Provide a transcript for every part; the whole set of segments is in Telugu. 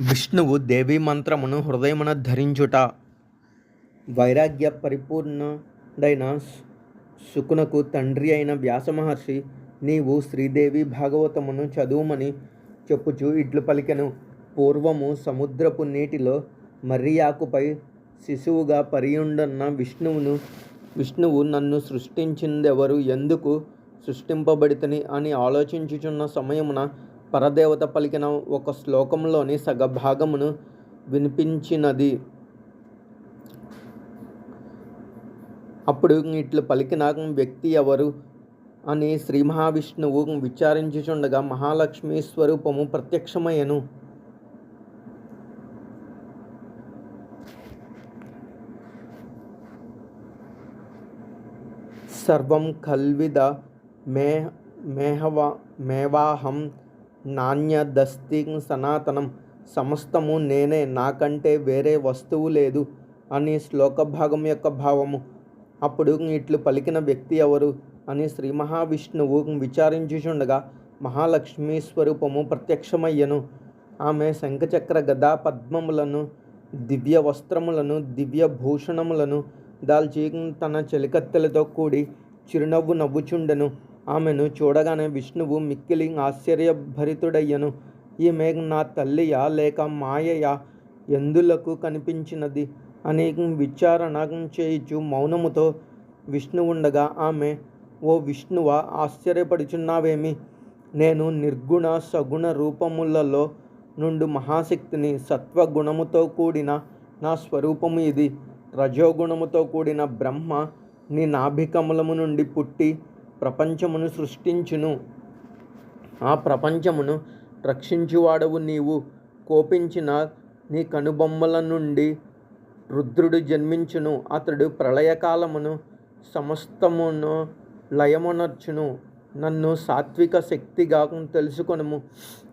విష్ణువు దేవీ మంత్రమును హృదయమున ధరించుట వైరాగ్య పరిపూర్ణుడైన శుకునకు తండ్రి అయిన వ్యాసమహర్షి నీవు శ్రీదేవి భాగవతమును చదువుమని చెప్పుచు ఇట్లు పలికెను. పూర్వము సముద్రపు నీటిలో మర్రియాకుపై శిశువుగా పరియుండన్న విష్ణువును విష్ణువు నన్ను సృష్టించిందెవరు ఎందుకు సృష్టింపబడితని అని ఆలోచించుచున్న సమయమున పరదేవత పలికిన ఒక శ్లోకంలోని సగభాగమును వినిపించినది. అప్పుడు ఇట్లు పలికిన వ్యక్తి ఎవరు? అని శ్రీ మహావిష్ణువు విచారించుచుండగా మహాలక్ష్మి స్వరూపము ప్రత్యక్షమయ్యను. సర్వం కల్విద మే మేహవ మేవాహం నాణ్యదస్తి సనాతనం సమస్తము నేనే నాకంటే వేరే వస్తువు లేదు అని శ్లోక భాగం యొక్క భావము. అప్పుడు ఇట్లు పలికిన వ్యక్తి ఎవరు అని శ్రీ మహావిష్ణువు విచారించుచుండగా మహాలక్ష్మి స్వరూపము ప్రత్యక్షమయ్యను. ఆమె శంఖచక్ర గదా పద్మములను దివ్య వస్త్రములను దివ్య భూషణములను దాల్చి తన చెలికత్తెలతో కూడి చిరునవ్వు నవ్వుచుండెను. ఆమెను చూడగానే విష్ణువు మిక్కిలి ఆశ్చర్యభరితుడయ్యను. ఈమె నా తల్లియా లేక మాయయా? ఎందులకు కనిపించినది? అని విచారణ చేయుచు మౌనముతో విష్ణువుండగా ఆమె ఓ విష్ణువ ఆశ్చర్యపడుచున్నావేమి? నేను నిర్గుణ సగుణ రూపములలో నుండి మహాశక్తిని సత్వగుణముతో కూడిన నా స్వరూపము ఇది. రజోగుణముతో కూడిన బ్రహ్మ నీ నాభికమలము నుండి పుట్టి ప్రపంచమును సృష్టించును. ఆ ప్రపంచమును రక్షించువాడవు నీవు. కోపించిన నీ కనుబొమ్మల నుండి రుద్రుడు జన్మించును. అతడు ప్రళయకాలమును సమస్తమును లయమునర్చును. నన్ను సాత్విక శక్తిగా తెలుసుకొనుము.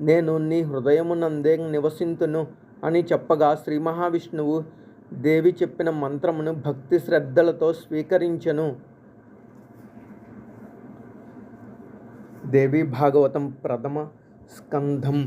నేను నీ హృదయమునందే నివసింతును అని చెప్పగా శ్రీ మహావిష్ణువు దేవి చెప్పిన మంత్రమును భక్తి శ్రద్ధలతో స్వీకరించెను. దేవి భాగవతం ప్రథమ స్కంధం.